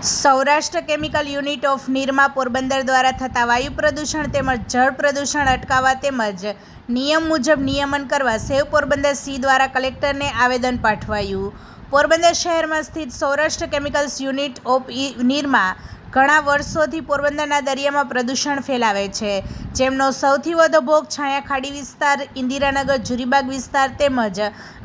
Saurashtra chemical unit of Nirma Porbandar દ્વારા થતા વાયુ પ્રદૂષણ તેમજ જળ પ્રદૂષણ અટકાવવા તેમજ નિયમ મુજબ નિયમન કરવા સેવ પોરબંદર સી દ્વારા કલેક્ટરને આવેદન પાઠવાયું. પોરબંદર શહેરમાં સ્થિત Saurashtra chemicals unit of Nirma ઘણા વર્ષોથી પોરબંદરના દરિયામાં પ્રદૂષણ ફેલાવે છે. જેમનો સૌથી વધુ ભોગ છાયા ખાડી વિસ્તાર, ઇન્દિરાનગર, જુરીબાગ વિસ્તાર તેમજ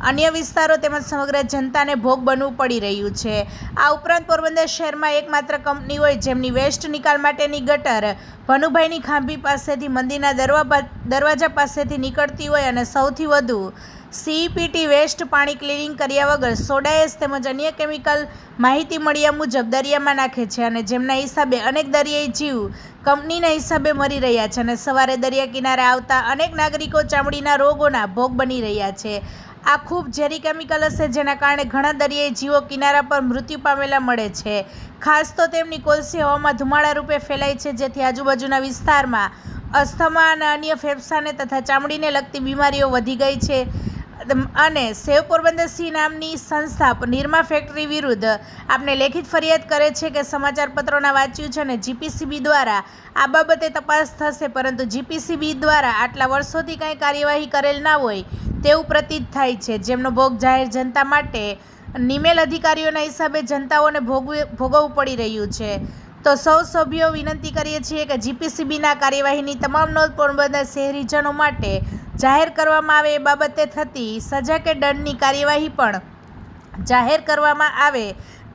અન્ય વિસ્તારો તેમજ સમગ્ર જનતાને ભોગ બનવું પડી રહ્યું છે. આ ઉપરાંત પોરબંદર શહેરમાં એકમાત્ર કંપની હોય જેમની વેસ્ટ નિકાલ માટેની ગટર ભનુભાઈની ખાંભી પાસેથી મંદિરના દરવા દરવાજા પાસેથી નીકળતી હોય અને સૌથી વધુ સીઈપીટી વેસ્ટ પાણી ક્લિનિંગ કર્યા વગર સોડાએસ તેમજ અન્ય કેમિકલ માહિતી મળ્યા મુજબ દરિયામાં નાખે છે અને જેમના હિસાબે અનેક દરિયાઈ જીવ કંપનીના હિસાબે મરી રહ્યા છે અને સવારે દરિયા કિનારે આવતા અનેક નાગરિકો ચામડીના રોગોના ભોગ બની રહ્યા છે. આ ખૂબ ઝેરી કેમિકલ હશે જેના કારણે ઘણા દરિયાઈ જીવો કિનારા પર મૃત્યુ પામેલા મળે છે. ખાસ તો તેમની કોલસી હવામાં ધુમાડા રૂપે ફેલાય છે જેથી આજુબાજુના વિસ્તારમાં અસ્થમા અને અન્ય ફેફસાને તથા ચામડીને લગતી બીમારીઓ વધી ગઈ છે. અને સેવ પોરબંદર સી નામની સંસ્થા નિરમા ફેક્ટરી વિરુદ્ધ આપને લેખિત ફરિયાદ કરે છે કે સમાચાર પત્રોના વાંચ્યું છે અને જીપીસીબી દ્વારા આ બાબતે તપાસ થશે, પરંતુ જીપીસીબી દ્વારા આટલા વર્ષોથી કાંઈ કાર્યવાહી કરેલ ના હોય તેવું પ્રતીત થાય છે. જેમનો ભોગ જાહેર જનતા માટે નિમેલ અધિકારીઓના હિસાબે જનતાઓને ભોગવી, ભોગવવું પડી રહ્યું છે. તો સૌ સભ્યો વિનંતી કરીએ છીએ કે જીપીસીબીના કાર્યવાહીની તમામ નોંધ પોરબંદર શહેરીજનો માટે જાહેર કરવામાં આવે એ બાબતે થતી સજા કે દંડની કાર્યવાહી પણ જાહેર કરવામાં આવે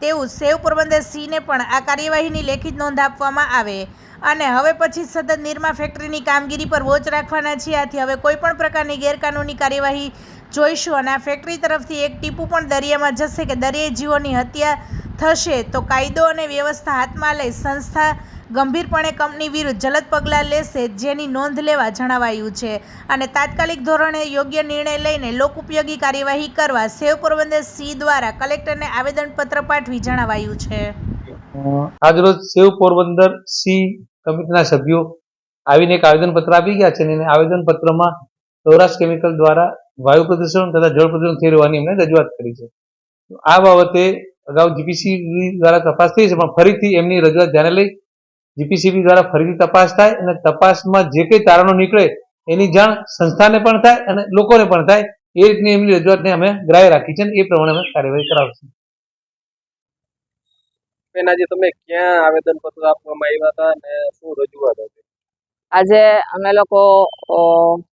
તેવું સેવ પોરબંદર સિંહને પણ આ કાર્યવાહીની લેખિત નોંધ આપવામાં આવે. અને હવે પછી સતત નિરમા ફેક્ટરીની કામગીરી પર વોચ રાખવાના છીએ. આથી હવે કોઈ પણ પ્રકારની ગેરકાનૂની કાર્યવાહી જોઈશું અને આ ફેક્ટરી તરફથી એક ટીપું પણ દરિયામાં જશે કે દરિયાઈ જીવોની હત્યા થશે તો કાયદો અને વ્યવસ્થા હાથમાં લઈ સંસ્થા ગંભીરપણે કંપની વિરુદ્ધ જલદ પગલાં લેશે જેની નોંધ લેવા જણાવાયું છે. અને તાત્કાલિક ધોરણે યોગ્ય નિર્ણય લઈને લોક ઉપયોગી કાર્યવાહી કરવા સેવ પોરબંદર સી દ્વારા કલેક્ટરને આવેદનપત્ર પાઠવી જણાવાયું છે. આજરોજ સેવ પોરબંદર સી કમિટીના સભ્યો આવીને એક આવેદનપત્ર આપી ગયા છે અને આવેદનપત્રમાં સૌરાષ્ટ્ર કેમિકલ દ્વારા વાયુ પ્રદૂષણ તથા જળ પ્રદૂષણ થઈ રહેવાની એમણે રજૂઆત કરી છે. આ બાબતે અગાઉ જીપીસીબી દ્વારા તપાસ થઈ છે પણ ફરીથી એમની રજૂઆત ધ્યાને લઈ જીપીસીબી દ્વારા ફરીથી તપાસ થાય અને તપાસમાં જે કંઈ તારણો નીકળે એની જાણ સંસ્થાને પણ થાય અને લોકોને પણ થાય એ રીતની એમની રજૂઆતને અમે ગ્રાહ્ય રાખી છે અને એ પ્રમાણે અમે કાર્યવાહી કરાવશું. એના જે તમે ક્યાં આવેદન પત્ર આપવામાં આવ્યા હતા અને શું રજૂઆત હતી? આજે અમે લોકો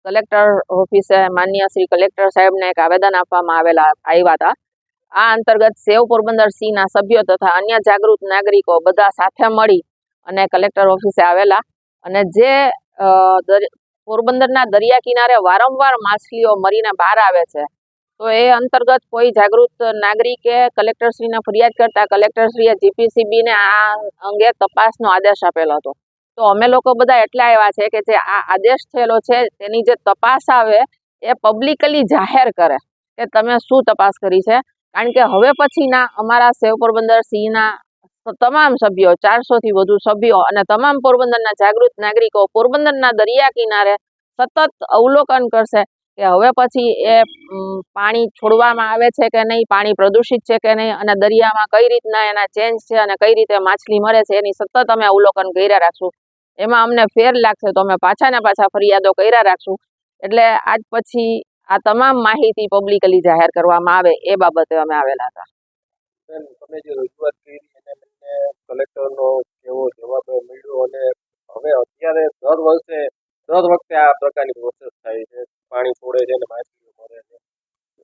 કલેક્ટર ઓફિસે માન્ય શ્રી કલેક્ટર સાહેબને એક આવેદન આપવામાં આવેલા આવ્યા હતા. આ અંતર્ગત સેવ પોરબંદર સિંહના સભ્યો તથા અન્ય જાગૃત નાગરિકો બધા સાથે મળી અને કલેક્ટર ઓફિસે આવેલા. અને જે પોરબંદરના દરિયા કિનારે વારંવાર માછલીઓ મરીને બહાર આવે છે, તો એ અંતર્ગત કોઈ જાગૃત નાગરિકે કલેક્ટરશ્રીને ફરિયાદ કરતા કલેક્ટરશ્રીએ જીપીસીબીને આ અંગે તપાસનો આદેશ આપેલો હતો. તો અમે લોકો બધા એટલા આવ્યા છે કે જે આ આદેશ થયેલો છે, તેની જે તપાસ આવે, એ પબ્લિકલી જાહેર કરે કે તમે શું તપાસ કરી છે? કારણ કે હવે પછીના અમારા સેવ પોરબંદર સિંહના તમામ સભ્યો, ચારસોથી વધુ સભ્યો અને તમામ પોરબંદરના જાગૃત નાગરિકો પોરબંદરના દરિયા કિનારે સતત અવલોકન કરશે કે હવે પછી એ પાણી છોડવામાં આવે છે કે નહીં, પાણી પ્રદૂષિત છે કે નહીં અને દરિયામાં કઈ રીતના એના ચેન્જ છે અને કઈ રીતે માછલી મરે છે એની સતત અમે અવલોકન કર્યા રાખશું. એમાં અમને ફેર લાગશે તો અમે પાછા ને પાછા ફરિયાદો કર્યા રાખશું. એટલે આજ પછી આ તમામ માહિતી પબ્લિકલી જાહેર કરવામાં આવે એ બાબતે અમે આવેલા હતા. તમે જે રજૂઆત કરી એને લઈને કલેક્ટરનો કેવો જવાબ મળ્યો અને હવે અત્યારે દર વર્ષે દર વખતે આ પ્રકારની પ્રોસેસ થાય છે. પાણી છોડે છે અને માછલીઓ મરે છે.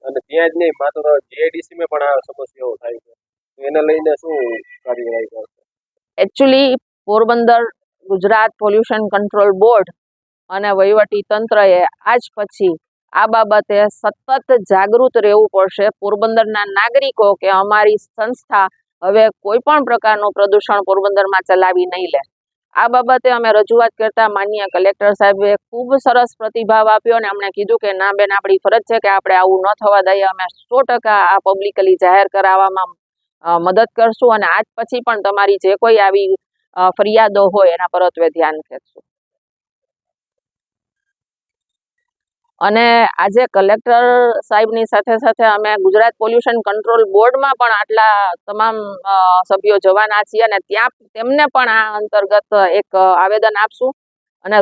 અને ત્યાં જ નહીં માત્ર જીઆઈડીસીમાં પણ આ સમસ્યાઓ થાય છે. એને લઈને શું કાર્યવાહી કરશે? Actually Porbandar Gujarat pollution control board અને વહીવટી તંત્રએ આજ પછી આ બાબતે સતત જાગૃત રહેવું પડશે. પોરબંદરના નાગરિકો કે અમારી સંસ્થા હવે કોઈ પણ પ્રકારનું પ્રદૂષણ પોરબંદરમાં ચલાવી નહીં લે. આ બાબતે અમે રજૂઆત કરતા માન્ય કલેક્ટર સાહેબે ખૂબ સરસ પ્રતિભાવ આપ્યો અને અમને કીધું કે, ના બેન, આપણી ફરજ છે કે આપણે આવું ન થવા દઈએ. અમે સો ટકા આ પબ્લિકલી જાહેર કરાવવામાં મદદ કરશું અને આજ પછી પણ તમારી જે કોઈ આવી ફરિયાદો હોય એના પરત્વે ધ્યાન ખેંચશું. અને આજે કલેક્ટર સાહેબની સાથે સાથે અમે ગુજરાત પોલ્યુશન કંટ્રોલ બોર્ડમાં પણ આટલા તમામ સભ્યો જવાના છીએ અને ત્યાં તેમને પણ આ અંતર્ગત એક આવેદન આપશું. અને